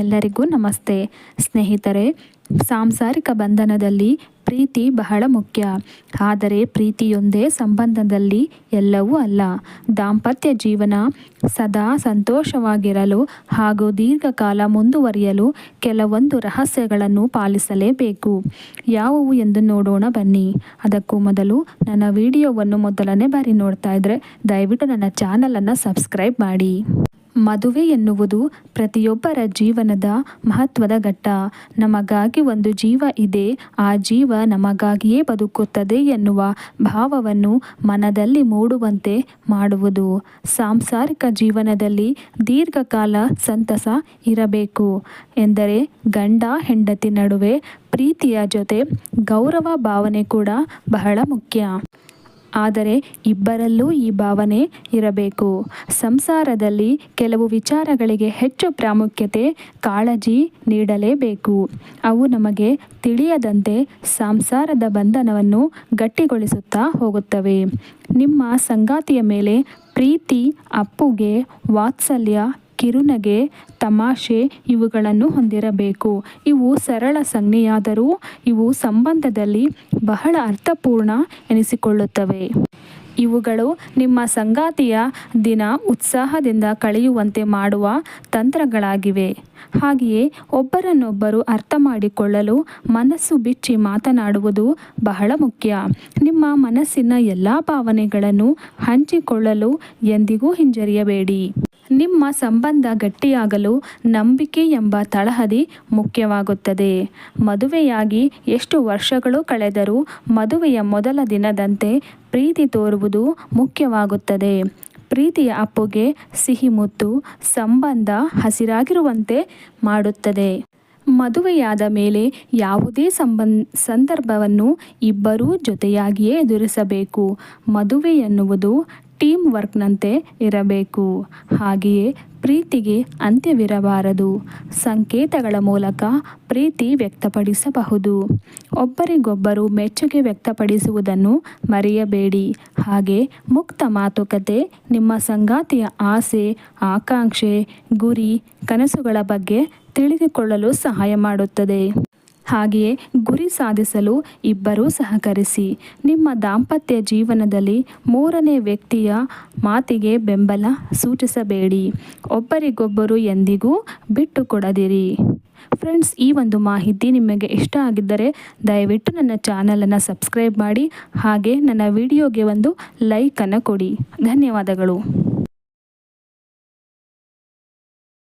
ಎಲ್ಲರಿಗೂ ನಮಸ್ತೆ. ಸ್ನೇಹಿತರೆ, ಸಾಂಸಾರಿಕ ಬಂಧನದಲ್ಲಿ ಪ್ರೀತಿ ಬಹಳ ಮುಖ್ಯ. ಆದರೆ ಪ್ರೀತಿಯೊಂದೇ ಸಂಬಂಧದಲ್ಲಿ ಎಲ್ಲವೂ ಅಲ್ಲ. ದಾಂಪತ್ಯ ಜೀವನ ಸದಾ ಸಂತೋಷವಾಗಿರಲು ಹಾಗೂ ದೀರ್ಘಕಾಲ ಮುಂದುವರಿಯಲು ಕೆಲವೊಂದು ರಹಸ್ಯಗಳನ್ನು ಪಾಲಿಸಲೇಬೇಕು. ಯಾವುವು ಎಂದು ನೋಡೋಣ ಬನ್ನಿ. ಅದಕ್ಕೂ ಮೊದಲು ನನ್ನ ವಿಡಿಯೋವನ್ನು ಮೊದಲನೇ ಬಾರಿ ನೋಡ್ತಾ ಇದ್ದರೆ ದಯವಿಟ್ಟು ನನ್ನ ಚಾನಲನ್ನು ಸಬ್ಸ್ಕ್ರೈಬ್ ಮಾಡಿ. ಮದುವೆ ಎನ್ನುವುದು ಪ್ರತಿಯೊಬ್ಬರ ಜೀವನದ ಮಹತ್ವದ ಘಟ್ಟ. ನಮಗಾಗಿ ಒಂದು ಜೀವ ಇದೆ, ಆ ಜೀವ ನಮಗಾಗಿಯೇ ಬದುಕುತ್ತದೆ ಎನ್ನುವ ಭಾವವನ್ನು ಮನದಲ್ಲಿ ಮೂಡುವಂತೆ ಮಾಡುವುದು. ಸಾಂಸಾರಿಕ ಜೀವನದಲ್ಲಿ ದೀರ್ಘಕಾಲ ಸಂತಸ ಇರಬೇಕು ಎಂದರೆ ಗಂಡ ಹೆಂಡತಿ ನಡುವೆ ಪ್ರೀತಿಯ ಜೊತೆ ಗೌರವ ಭಾವನೆ ಕೂಡ ಬಹಳ ಮುಖ್ಯ. ಆದರೆ ಇಬ್ಬರಲ್ಲೂ ಈ ಭಾವನೆ ಇರಬೇಕು. ಸಂಸಾರದಲ್ಲಿ ಕೆಲವು ವಿಚಾರಗಳಿಗೆ ಹೆಚ್ಚು ಪ್ರಾಮುಖ್ಯತೆ ಕಾಳಜಿ ನೀಡಲೇಬೇಕು. ಅವು ನಮಗೆ ತಿಳಿಯದಂತೆ ಸಂಸಾರದ ಬಂಧನವನ್ನು ಗಟ್ಟಿಗೊಳಿಸುತ್ತಾ ಹೋಗುತ್ತವೆ. ನಿಮ್ಮ ಸಂಗಾತಿಯ ಮೇಲೆ ಪ್ರೀತಿ, ಅಪ್ಪುಗೆ, ವಾತ್ಸಲ್ಯ ಕಿರುನಗೆ, ತಮಾಷೆ ಇವುಗಳನ್ನು ಹೊಂದಿರಬೇಕು. ಇವು ಸರಳ ಸಂಜ್ಞೆಯಾದರೂ ಇವು ಸಂಬಂಧದಲ್ಲಿ ಬಹಳ ಅರ್ಥಪೂರ್ಣ ಎನಿಸಿಕೊಳ್ಳುತ್ತವೆ. ಇವುಗಳು ನಿಮ್ಮ ಸಂಗಾತಿಯ ದಿನ ಉತ್ಸಾಹದಿಂದ ಕಳೆಯುವಂತೆ ಮಾಡುವ ತಂತ್ರಗಳಾಗಿವೆ. ಹಾಗೆಯೇ ಒಬ್ಬರನ್ನೊಬ್ಬರು ಅರ್ಥ ಮಾಡಿಕೊಳ್ಳಲು ಮನಸ್ಸು ಬಿಚ್ಚಿ ಮಾತನಾಡುವುದು ಬಹಳ ಮುಖ್ಯ. ನಿಮ್ಮ ಮನಸ್ಸಿನ ಎಲ್ಲ ಭಾವನೆಗಳನ್ನು ಹಂಚಿಕೊಳ್ಳಲು ಎಂದಿಗೂ ಹಿಂಜರಿಯಬೇಡಿ. ನಿಮ್ಮ ಸಂಬಂಧ ಗಟ್ಟಿಯಾಗಲು ನಂಬಿಕೆ ಎಂಬ ತಳಹದಿ ಮುಖ್ಯವಾಗುತ್ತದೆ. ಮದುವೆಯಾಗಿ ಎಷ್ಟು ವರ್ಷಗಳು ಕಳೆದರೂ ಮದುವೆಯ ಮೊದಲ ದಿನದಂತೆ ಪ್ರೀತಿ ತೋರುವುದು ಮುಖ್ಯವಾಗುತ್ತದೆ. ಪ್ರೀತಿಯ ಅಪ್ಪುಗೆ ಸಿಹಿ ಮುತ್ತು, ಸಂಬಂಧ ಹಸಿರಾಗಿರುವಂತೆ ಮಾಡುತ್ತದೆ. ಮದುವೆಯಾದ ಮೇಲೆ ಯಾವುದೇ ಸಂಬಂಧ ಸಂದರ್ಭವನ್ನು ಇಬ್ಬರೂ ಜೊತೆಯಾಗಿಯೇ ಎದುರಿಸಬೇಕು. ಮದುವೆ ಎನ್ನುವುದು ಟೀಮ್ ವರ್ಕ್ನಂತೆ ಇರಬೇಕು. ಹಾಗೆಯೇ ಪ್ರೀತಿಗೆ ಅಂತ್ಯವಿರಬಾರದು. ಸಂಕೇತಗಳ ಮೂಲಕ ಪ್ರೀತಿ ವ್ಯಕ್ತಪಡಿಸಬಹುದು. ಒಬ್ಬರಿಗೊಬ್ಬರು ಮೆಚ್ಚುಗೆ ವ್ಯಕ್ತಪಡಿಸುವುದನ್ನು ಮರೆಯಬೇಡಿ. ಹಾಗೆ ಮುಕ್ತ ಮಾತುಕತೆ, ನಿಮ್ಮ ಸಂಗಾತಿಯ ಆಸೆ, ಆಕಾಂಕ್ಷೆ, ಗುರಿ, ಕನಸುಗಳ ಬಗ್ಗೆ ತಿಳಿದುಕೊಳ್ಳಲು ಸಹಾಯ ಮಾಡುತ್ತದೆ. ಹಾಗೆಯೇ ಗುರಿ ಸಾಧಿಸಲು ಇಬ್ಬರೂ ಸಹಕರಿಸಿ. ನಿಮ್ಮ ದಾಂಪತ್ಯ ಜೀವನದಲ್ಲಿ ಮೂರನೇ ವ್ಯಕ್ತಿಯ ಮಾತಿಗೆ ಬೆಂಬಲ ಸೂಚಿಸಬೇಡಿ. ಒಬ್ಬರಿಗೊಬ್ಬರು ಎಂದಿಗೂ ಬಿಟ್ಟು ಕೊಡದಿರಿ ಫ್ರೆಂಡ್ಸ್, ಈ ಒಂದು ಮಾಹಿತಿ ನಿಮಗೆ ಇಷ್ಟ ಆಗಿದ್ದರೆ ದಯವಿಟ್ಟು ನನ್ನ ಚಾನಲನ್ನು ಸಬ್ಸ್ಕ್ರೈಬ್ ಮಾಡಿ ಹಾಗೆ ನನ್ನ ವಿಡಿಯೋಗೆ ಒಂದು ಲೈಕನ್ನು ಕೊಡಿ. ಧನ್ಯವಾದಗಳು.